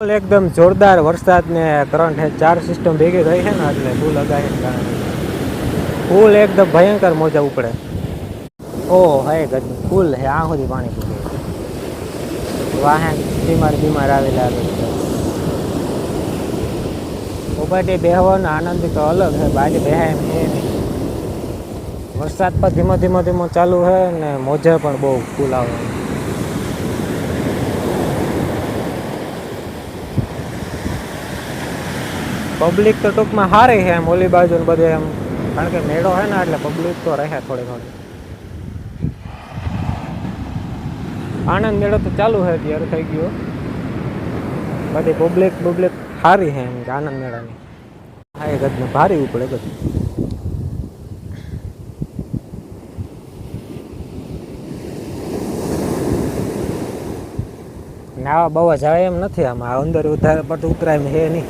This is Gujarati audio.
એકદમ જોરદાર વરસાદ ને કરંટ ચાર સિસ્ટમ ભેગી થઈ છે ને, એટલે ફૂલ અગાહી કારણે. ફૂલ એકદમ ભયંકર મોજા ઉપડે. ઓ, હે ગજ ફૂલ હે, આ સુધી પાણી પૂરી વાહન બીમાર બીમાર આવેલા ઉપાટી બેહવાનો આનંદ તો અલગ હે બાજુ બેહાય એમ વરસાદ પણ ધીમો ધીમો ધીમો ચાલુ છે ને મોજા પણ બહુ ફૂલ આવે. પબ્લિક તો ટૂંકમાં સારી છે એમ, ઓલી બાજુ ને બધે એમ. કારણ કે મેળો હે ને એટલે પબ્લિક તો રહે થોડી થોડી આનંદ મેળો તો ચાલુ છે અત્યારે થઈ ગયો. બધી પબ્લિક પબ્લિક સારી છે એમ કે આનંદ મેળાની. હા એ ગજને ભારી ઉપડે બધું નાવા બહુ જાય એમ નથી આમાં. અંદર ઉધાર પડતું ઉતરાય હે નહીં.